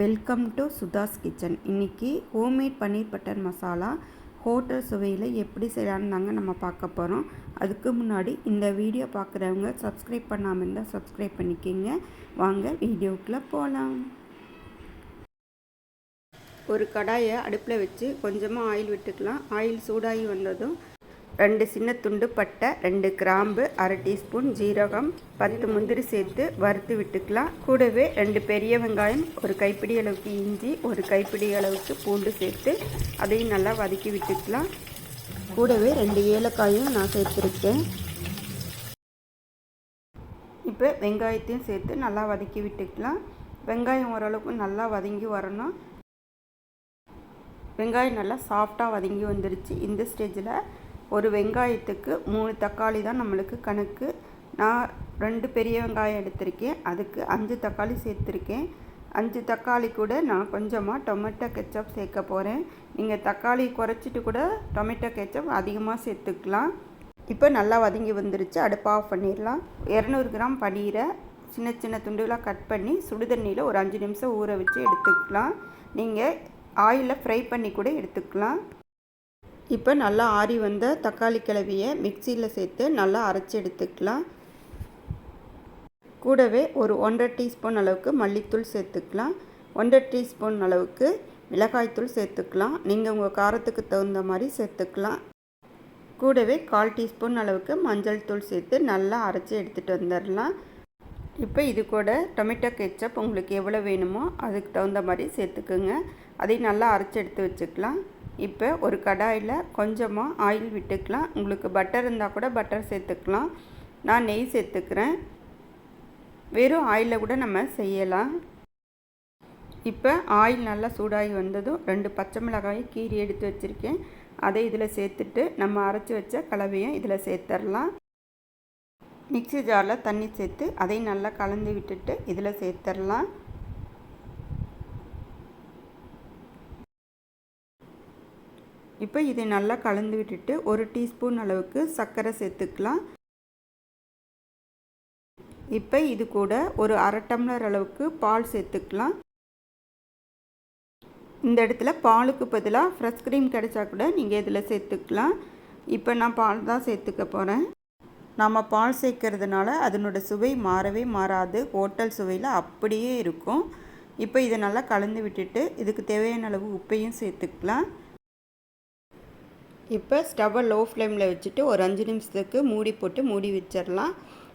Welcome to Sudha's kitchen இன்றைக்கி homemade paneer butter masala hotel சுவையில் எப்படி செய்யலான்னு தாங்க நம்ம பார்க்க போகிறோம் அதுக்கு முன்னாடி இந்த வீடியோ பார்க்குறவங்க சப்ஸ்கிரைப் பண்ணாமல் இருந்தால் சப்ஸ்கிரைப் பண்ணிக்கோங்க. வாங்க வீடியோக்குள்ளே போகலாம் ஒரு கடாயை அடுப்பில் வச்சு கொஞ்சமாக ஆயில் விட்டுக்கலாம். ஆயில் சூடாகி வந்ததும் ரெண்டு சின்ன துண்டு பட்டை ரெண்டு கிராம்பு அரை டீஸ்பூன் ஜீரகம் பத்து முந்திரி சேர்த்து வறுத்து விட்டுக்கலாம். கூடவே ரெண்டு பெரிய வெங்காயம் ஒரு கைப்பிடி அளவுக்கு இஞ்சி ஒரு கைப்பிடி அளவுக்கு பூண்டு சேர்த்து அதையும் நல்லா வதக்கி விட்டுக்கலாம். கூடவே ரெண்டு ஏலக்காயும் நான் சேர்த்துருக்கேன். இப்போ வெங்காயத்தையும் சேர்த்து நல்லா வதக்கி விட்டுக்கலாம். வெங்காயம் ஓரளவுக்கு நல்லா வதங்கி வரணும். வெங்காயம் நல்லா சாஃப்டாக வதங்கி வந்துருச்சு. இந்த ஸ்டேஜில் ஒரு வெங்காயத்துக்கு மூணு தக்காளி தான் நம்மளுக்கு கணக்கு. நான் ரெண்டு பெரிய வெங்காயம் எடுத்திருக்கேன். அதுக்கு அஞ்சு தக்காளி சேர்த்துருக்கேன். அஞ்சு தக்காளி கூட நான் கொஞ்சமாக டொமேட்டோ கெச்சப் சேர்க்க போகிறேன் நீங்கள் தக்காளி குறைச்சிட்டு கூட டொமேட்டோ கெச்சப் அதிகமாக சேர்த்துக்கலாம். இப்போ நல்லா வதங்கி வந்துருச்சு. அடுப்பு ஆஃப் பண்ணிடலாம். இரநூறு கிராம் பன்னீரை சின்ன சின்ன துண்டுகளாக கட் பண்ணி சுடுதண்ணியில் ஒரு அஞ்சு நிமிஷம் ஊற வச்சு எடுத்துக்கலாம். நீங்கள் ஆயிலில் ஃப்ரை பண்ணி கூட எடுத்துக்கலாம். இப்போ நல்லா ஆறி வந்த தக்காளி கிளவியை மிக்சியில் சேர்த்து நல்லா அரைச்சி எடுத்துக்கலாம். கூடவே ஒரு ஒன்றரை டீஸ்பூன் அளவுக்கு மல்லித்தூள் சேர்த்துக்கலாம். ஒன்றரை டீஸ்பூன் அளவுக்கு மிளகாய்த்தூள் சேர்த்துக்கலாம். நீங்கள் உங்கள் காரத்துக்கு தகுந்த மாதிரி சேர்த்துக்கலாம். கூடவே கால் டீஸ்பூன் அளவுக்கு மஞ்சள் தூள் சேர்த்து நல்லா அரைச்சி எடுத்துகிட்டு வந்துடலாம். இப்போ இது கூட டொமேட்டோ கெச்சப் உங்களுக்கு எவ்வளோ வேணுமோ அதுக்கு தகுந்த மாதிரி சேர்த்துக்குங்க. அதையும் நல்லா அரைச்சி எடுத்து வச்சுக்கலாம். இப்போ ஒரு கடாயில் கொஞ்சமாக ஆயில் விட்டுக்கலாம். உங்களுக்கு பட்டர் இருந்தால் கூட பட்டர் சேர்த்துக்கலாம். நான் நெய் சேர்த்துக்கிறேன். வெறும் ஆயிலில் கூட நம்ம செய்யலாம். இப்போ ஆயில் நல்லா சூடாகி வந்ததும் ரெண்டு பச்சை மிளகாயும் கீறி எடுத்து வச்சுருக்கேன். அதை இதில் சேர்த்துட்டு நம்ம அரைச்சி வச்ச கலவையும் இதில் சேர்த்துடலாம் மிக்சி ஜாரில் தண்ணி சேர்த்து அதையும் நல்லா கலந்து விட்டுட்டு இதில் சேர்த்துடலாம் இப்போ இதை நல்லா கலந்து விட்டுட்டு ஒரு டீஸ்பூன் அளவுக்கு சர்க்கரை சேர்த்துக்கலாம். இப்போ இது கூட ஒரு அரை டம்ளர் அளவுக்கு பால் சேர்த்துக்கலாம். இந்த இடத்துல பாலுக்கு பதிலாக ஃப்ரெஷ் க்ரீம் கிடைச்சா கூட நீங்கள் இதில் சேர்த்துக்கலாம். இப்போ நான் பால் தான் சேர்த்துக்க போகிறேன். நம்ம பால் சேர்க்கறதுனால அதனோட சுவை மாறவே மாறாது. ஹோட்டல் சுவையில் அப்படியே இருக்கும். இப்போ இதை நல்லா கலந்து விட்டுட்டு இதுக்கு தேவையான அளவு உப்பையும் சேர்த்துக்கலாம். இப்போ ஸ்டவ்வை லோ ஃப்ளேமில் வச்சுட்டு ஒரு அஞ்சு நிமிஷத்துக்கு மூடி போட்டு மூடி வச்சிடலாம்.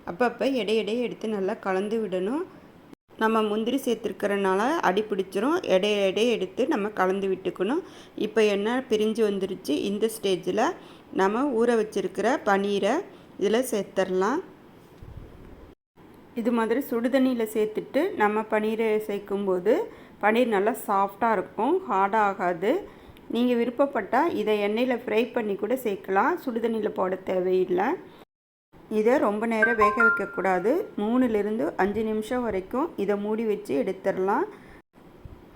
அப்பப்போ இடையிடையே எடுத்து நல்லா கலந்து விடணும். நம்ம முந்திரி சேர்த்துருக்கிறனால அடி பிடிச்சிரும். இடையிடையே எடுத்து நம்ம கலந்து விட்டுக்கணும். இப்போ என்ன பிரிஞ்சு வந்துருச்சு? இந்த ஸ்டேஜில் நம்ம ஊற வச்சுருக்கிற பனீரை இதில் சேர்த்துடலாம். இது மாதிரி சுடுதண்ணியில் சேர்த்துட்டு நம்ம பன்னீரை சேர்க்கும்போது பனீர் நல்லா சாஃப்டாக இருக்கும். ஹார்டாக ஆகாது நீங்கள் விருப்பப்பட்டால் இதை எண்ணெயில் ஃப்ரை பண்ணி கூட சேர்க்கலாம். சுடுதண்ணியில் போட தேவையில்லை. இதை ரொம்ப நேரம் வேக வைக்கக்கூடாது மூணுலேருந்து அஞ்சு நிமிஷம் வரைக்கும் இதை மூடி வச்சு எடுத்துடலாம்.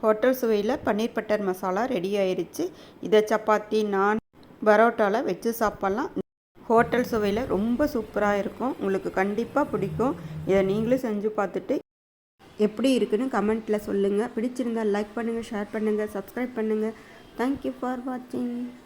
ஹோட்டல் சுவையில் பன்னீர் பட்டர் மசாலா ரெடி ஆயிடுச்சு இதை சப்பாத்தி நான் பரோட்டாவில் வச்சு சாப்பிட்லாம். ஹோட்டல் சுவையில் ரொம்ப சூப்பராக இருக்கும். உங்களுக்கு கண்டிப்பாக பிடிக்கும். இதை நீங்களும் செஞ்சு பார்த்துட்டு எப்படி இருக்குன்னு கமெண்ட்டில் சொல்லுங்கள் பிடிச்சிருந்தால் லைக் பண்ணுங்கள் ஷேர் பண்ணுங்கள் சப்ஸ்கிரைப் பண்ணுங்கள் थैंक यू फॉर वॉचिंग